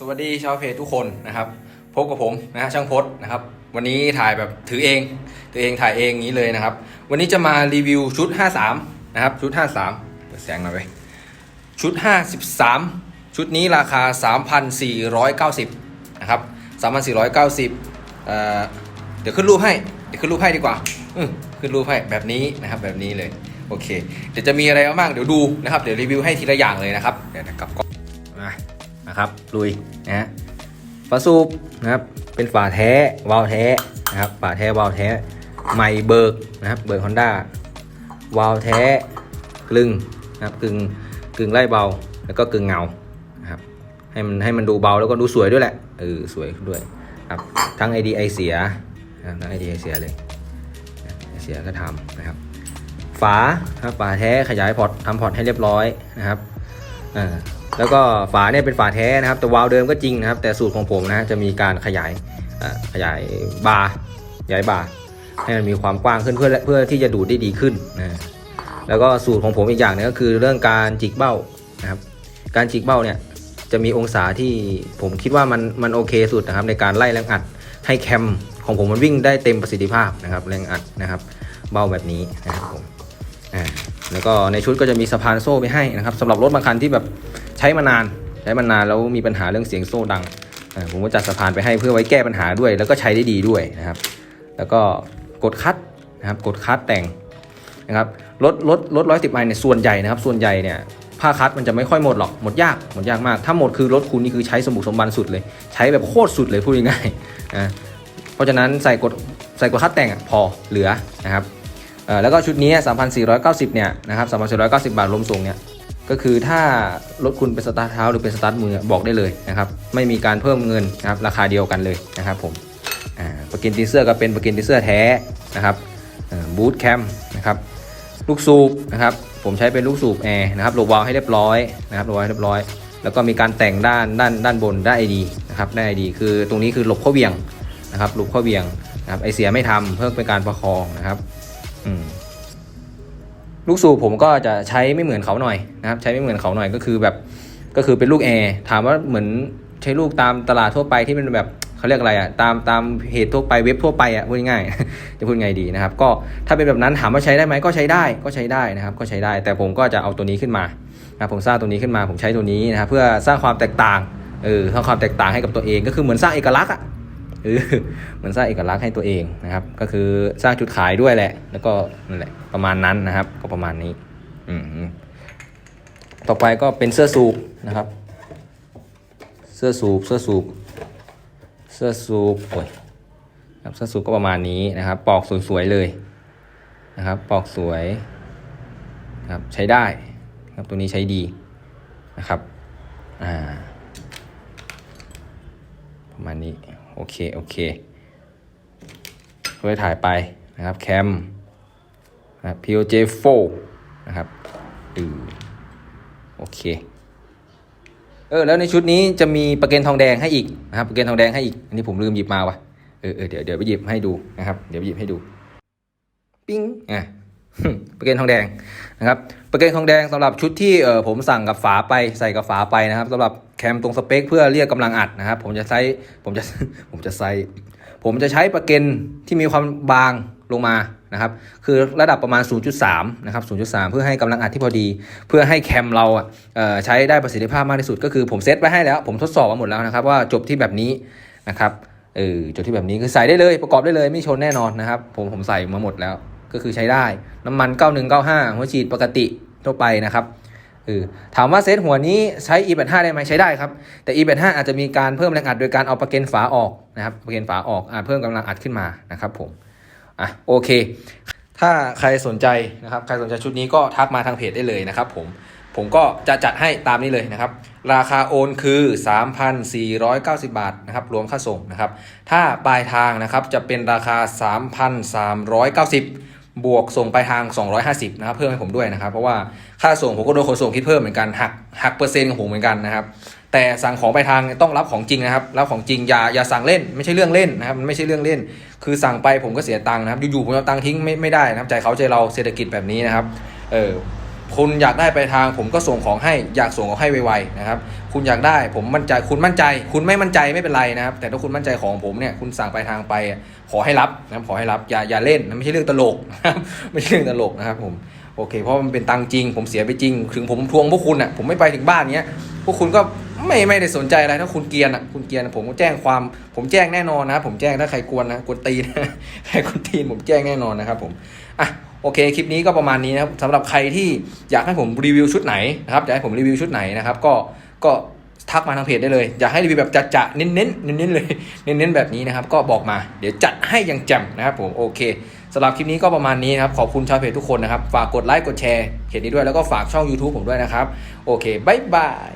สวัสดีชาวเพจทุกคนนะครับพบกับผมนะฮะช่างพศนะครับ วันนี้ถ่ายแบบถือเองถือเองถ่ายเองงนี้เลยนะครับ วันนี้จะมารีวิวชุด 53 นะครับ ชุด 53เปิดแสงหน่อยไปชุด 53 ชุดนี้ราคา 3,490นะครับ3,490เอ่อเดี๋ยวขึ้นรูปให้เดี๋ยวขึ้นรูปให้ดีกว่าขึ้นรูปให้แบบนี้นะครับแบบนี้เลยโอเค เดี๋ยวจะมีอะไรบ้างเดี๋ยวดูนะครับเดี๋ยวรีวิวให้ทีละอย่างเลยนะครับเดี๋ยวกลับกล้อง นะครับลุยนะฝาสูบนะครับเป็นฝาแท้วาล์วแท้นะครับฝาแท้วาล์วแท้ใหม่เบิกนะครับเบิกฮอนด้าวาล์วแท้กลึงนะครับกึ่งกึ่งไล่เบาแล้วก็กึ่งเงานะครับให้มันให้มันดูเบาแล้วก็ดูสวยด้วยแหละเออสวยด้วยครับทั้ง ID ไอเสียทั้ง ID ไอเสียเลยไอเสียก็ทำนะครับ ฝาครับฝาแท้ขยายพอร์ตทำพอร์ตให้เรียบร้อยนะครับอ่า แล้วก็ฝาเนี่ยเป็นฝาแท้นะครับ แต่วาล์วเดิมก็จริงนะครับ แต่สูตรของผมนะจะมีการขยายขยายบาร์ขยายบาร์ให้มันมีความกว้างขึ้นเพื่อเพื่อที่จะดูดได้ดีขึ้นนะแล้วก็สูตรของผมอีกอย่างหนึงก็คือเรื่องการจิกเบ้านะครับ การจิกเบ้าเนี่ยจะมีองศาที่ผมคิดว่ามันมันโอเคสุดนะครับ ในการไล่แรงอัดให้แคมของผมมันวิ่งได้เต็มประสิทธิภาพนะครับ แรงอัดนะครับ เบ้าแบบนี้นะครับผมอ่า แล้วก็ในชุดก็จะมีสะพานโซ่ไปให้นะครับสำหรับรถบางคันที่แบบใช้มานาน ใช้มานานแล้วมีปัญหาเรื่องเสียงโซ่ดังผมก็จัดสะพานไปให้เพื่อไว้แก้ปัญหาด้วย แล้วก็ใช้ได้ดีด้วยนะครับ แล้วก็กดคัดนะครับกดคัดแต่งนะครับรถรถรถร้อยสิบไมล์เนี่ยส่วนใหญ่นะครับ ส่วนใหญ่เนี่ยผ้าคัดมันจะไม่ค่อยหมดหรอกหมดยากหมดยากมาก ถ้าหมดคือรถคุณนี่คือใช้สมบุกสมบันสุดเลย ใช้แบบโคตรสุดเลยพูดง่ายๆอ่าเพราะฉะนั้นใส่กดใส่กดคัดแต่งอะพอเหลือนะครับ เออแล้วก็ชุดนี้ 3,490 เนี่ยนะครับ3,490 บาทรวมส่งเนี่ยก็คือถ้ารถคุณเป็นสตาร์ทเท้าหรือเป็นสตาร์ทมือบอกได้เลยนะครับไม่มีการเพิ่มเงินนะครับราคาเดียวกันเลยนะครับผมอ่าปกินตีเซอร์ก็เป็นปกินตีเซอร์แท้นะครับบูทแคมนะครับลูกสูบนะครับผมใช้เป็นลูกสูบแอร์นะครับโลวาล์วให้เรียบร้อยนะครับโลวาล์วให้เรียบร้อย แล้วก็มีการแต่งด้านด้านด้านบนได้ไอดีนะครับได้ไอดีคือตรงนี้คือหลบข้อเบี่ยงนะครับหลบข้อเบี่ยงนะครับไอเสียไม่ทำเพื่อเป็นการประคองนะครับ ลูกสูบผมก็จะใช้ไม่เหมือนเขาหน่อยนะครับ ใช้ไม่เหมือนเขาหน่อยก็คือแบบก็คือเป็นลูกแอร์ถามว่าเหมือนใช้ลูกตามตลาดทั่วไปที่เป็นแบบเขาเรียกอะไรอะตามตามเพจทั่วไปเว็บทั่วไปอะพูดง่ายจะพูดไงดีนะครับ ก็ถ้าเป็นแบบนั้นถามว่าใช้ได้ไหมก็ใช้ได้ก็ใช้ได้นะครับ ก็ใช้ได้ แต่ผมก็จะเอาตัวนี้ขึ้นมานะผมสร้างตัวนี้ขึ้นมาผมใช้ตัวนี้นะครับเพื่อสร้างความแตกต่างเออสร้างความแตกต่างให้กับตัวเองก็คือเหมือนสร้างเอกลักษณ์อะ เออเหมือนสร้างเอกลักษณ์ให้ตัวเองนะครับ ก็คือสร้างจุดขายด้วยแหละ แล้วก็นั่นแหละประมาณนั้นนะครับ ก็ประมาณนี้ อืมต่อไปก็เป็นเสื้อสูบนะครับ เสื้อสูบเสื้อสูบเสื้อสูบโอ้ยครับเสื้อสูบก็ประมาณนี้นะครับ ปอกสวยๆเลยนะครับ ปอกสวยครับใช้ได้ครับตัวนี้ใช้ดีนะครับอ่า ประมาณนี้ โอเค โอเคเพื่อถ่ายไปนะครับแคมนะ POJ 4 นะครับอือโอเค เออ แล้วในชุดนี้จะมีประเกันทองแดงให้อีกนะครับประเกันทองแดงให้อีก อันนี้ผมลืมหยิบมาวะเออเออเดี๋ยวเดี๋ยวไปหยิบให้ดูนะครับ เดี๋ยวไปหยิบให้ดู ปิ้งอะประเกันทองแดงนะครับ ประเกันทองแดงสำหรับชุดที่เออผมสั่งกับฝาไปใส่กับฝาไปนะครับสำหรับ แคมตรงสเปคเพื่อเรียกกำลังอัดนะครับ ผมจะใช้ผมจะผมจะใส่ผมจะใช้ประเกันที่มีความบางลงมานะครับ คือระดับประมาณ 0.3 นะครับ 0.3 เพื่อให้กำลังอัดที่พอดี เพื่อให้แคมเราอะเใช้ได้ประสิทธิภาพมากที่สุด ก็คือผมเซตไปให้แล้ว ผมทดสอบมาหมดแล้วนะครับ ว่าจบที่แบบนี้นะครับเออจบที่แบบนี้คือใส่ได้เลยประกอบได้เลยไม่ชนแน่นอนนะครับ ผมผมใส่มาหมดแล้ว ก็คือใช้ได้ น้ำมัน 9195 หัวฉีดปกติทั่วไปนะครับ เออถามว่าเซตหัวนี้ใช้ E85 ได้ไหมใช้ได้ครับ แต่ E85 อาจจะมีการเพิ่มแรงอัดโดยการเอาประเก็นฝาออกนะครับประเก็นฝาออกอาจเพิ่มกำลังอัดขึ้นมานะครับผมอะโอเค ถ้าใครสนใจนะครับใครสนใจชุดนี้ก็ทักมาทางเพจได้เลยนะครับผมผมก็จะจัดให้ตามนี้เลยนะครับ ราคาโอนคือ 3,490 บาทนะครับรวมค่าส่งนะครับ ถ้าปลายทางนะครับจะเป็นราคา 3,390 บวกส่งปลายทาง 250 นะครับ เพิ่มให้ผมด้วยนะครับ เพราะว่าค่าส่งผมก็โดนขนส่งคิดเพิ่มเหมือนกันหักหักเปอร์เซ็นต์ของผมเหมือนกันนะครับ แต่สั่งของปลายทางต้องรับของจริงนะครับ รับของจริงอย่าอย่าสั่งเล่น ไม่ใช่เรื่องเล่นนะครับ มันไม่ใช่เรื่องเล่น คือสั่งไปผมก็เสียตังค์นะครับ อยู่ๆผมเอาตังค์ทิ้งไม่ไม่ได้นะครับ ใจเขาใจเราเศรษฐกิจแบบนี้นะครับ เออ คุณอยากได้ไปทางผมก็ส่งของให้อยากส่งของให้ไวๆนะครับ คุณอยากได้ผมมั่นใจคุณมั่นใจ คุณไม่มั่นใจไม่เป็นไรนะครับ แต่ถ้าคุณมั่นใจของผมเนี่ยคุณสั่งไปทางไปขอให้รับนะขอให้รับอย่าอย่าเล่นนะไม่ใช่เรื่องตลกนะครับไม่ใช่เรื่องตลกนะครับผมโอเค เพราะมันเป็นตังจริง ผมเสียไปจริง ถึงผมทวงพวกคุณอะผมไม่ไปถึงบ้านเนี้ยพวกคุณก็ไม่ไม่ได้สนใจอะไรถ้าคุณเกียนอะคุณเกียนะผมก็แจ้งความ ผมแจ้งแน่นอนนะผมแจ้งถ้าใครกวนนะกวนตีนใครกวนตีนผมแจ้งแน่นอนนะครับผมอะ โอเคคลิปนี้ก็ประมาณนี้นะครับสำหรับใครที่อยากให้ผมรีวิวชุดไหนนะครับอยากให้ผมรีวิวชุดไหนนะครับก็ก็ทักมาทางเพจได้เลย อยากให้รีวิวแบบจะๆเน้นๆเน้นๆเลยเน้นๆแบบนี้นะครับ ก็บอกมาเดี๋ยวจัดให้อย่างแจ่มนะครับผมโอเคสำหรับคลิปนี้ก็ประมาณนี้นะครับ ขอบคุณชาวเพจทุกคนนะครับ ฝากกดไลค์กดแชร์เพจนี้ด้วยแล้วก็ฝากช่อง YouTube ผมด้วยนะครับ โอเคบายบาย